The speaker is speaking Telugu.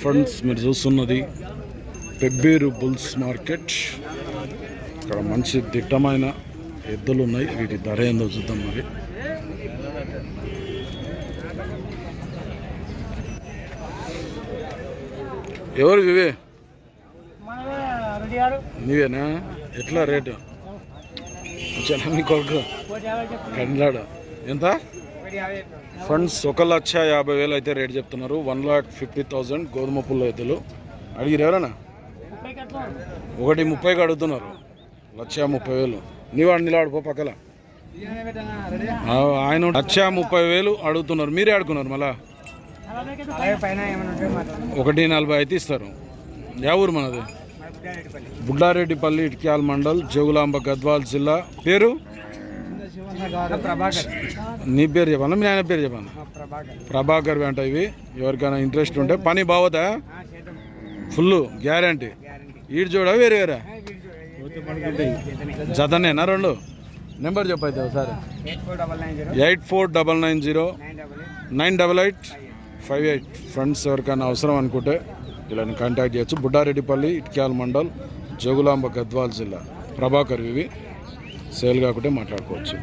ఫ్రెండ్స్ మీరు చూస్తున్నది పెబ్బేరు బుల్స్ మార్కెట్. ఇక్కడ మంచి దిట్టమైన ఎద్దులు ఉన్నాయి. వీటి ధర ఏందో చూద్దాం మరి. ఎవరు ఇవే? నీవేనా? ఎట్లా రేటు? చాలా మీ కొడుకు కండ్లాడ. ఎంత? ఫ్రెండ్స్ ఒక లక్ష యాభై వేలు అయితే రేట్ చెప్తున్నారు. వన్ లాక్ ఫిఫ్టీ థౌజండ్ గోధుమ పుల్ల అయితే అడిగిరు ఎవరన్నా? ఒకటి ముప్పైకి అడుగుతున్నారు. లక్ష ముప్పై వేలు. నీవాడు నిలబడిపో పక్కల. ఆయన లక్ష ముప్పై వేలు అడుగుతున్నారు. మీరే ఆడుకున్నారు మళ్ళా? ఒకటి నలభై అయితే ఇస్తారు. యా ఊరు మనది? బుడ్డారెడ్డిపల్లి ఇటుక్యాల మండల్ జోగులాంబ గద్వాల్ జిల్లా. పేరు? నీ పేరు చెప్పాను? మీ ఆయన పేరు చెప్పాను? ప్రభాకర్. ప్రభాకర్ వెంట ఇవి. ఎవరికైనా ఇంట్రెస్ట్ ఉంటే పని చేద్దాం ఫుల్ గ్యారంటీ ఈడు చూడ వేరే వేరే? జతనేనా? రెండు. నెంబర్ చెప్పైతే ఒకసారి. Eight four double nine zero. Nine double eight. Five eight. Friends ఎవరికైనా అవసరం అనుకుంటే వీళ్ళని కాంటాక్ట్ చేయొచ్చు. బుడ్డారెడ్డిపల్లి ఇట్క్యాల మండల్ జోగులాంబ గద్వాల్ జిల్లా. ప్రభాకర్ ఇవి. సేల్ కాకుంటే మాట్లాడుకోవచ్చు.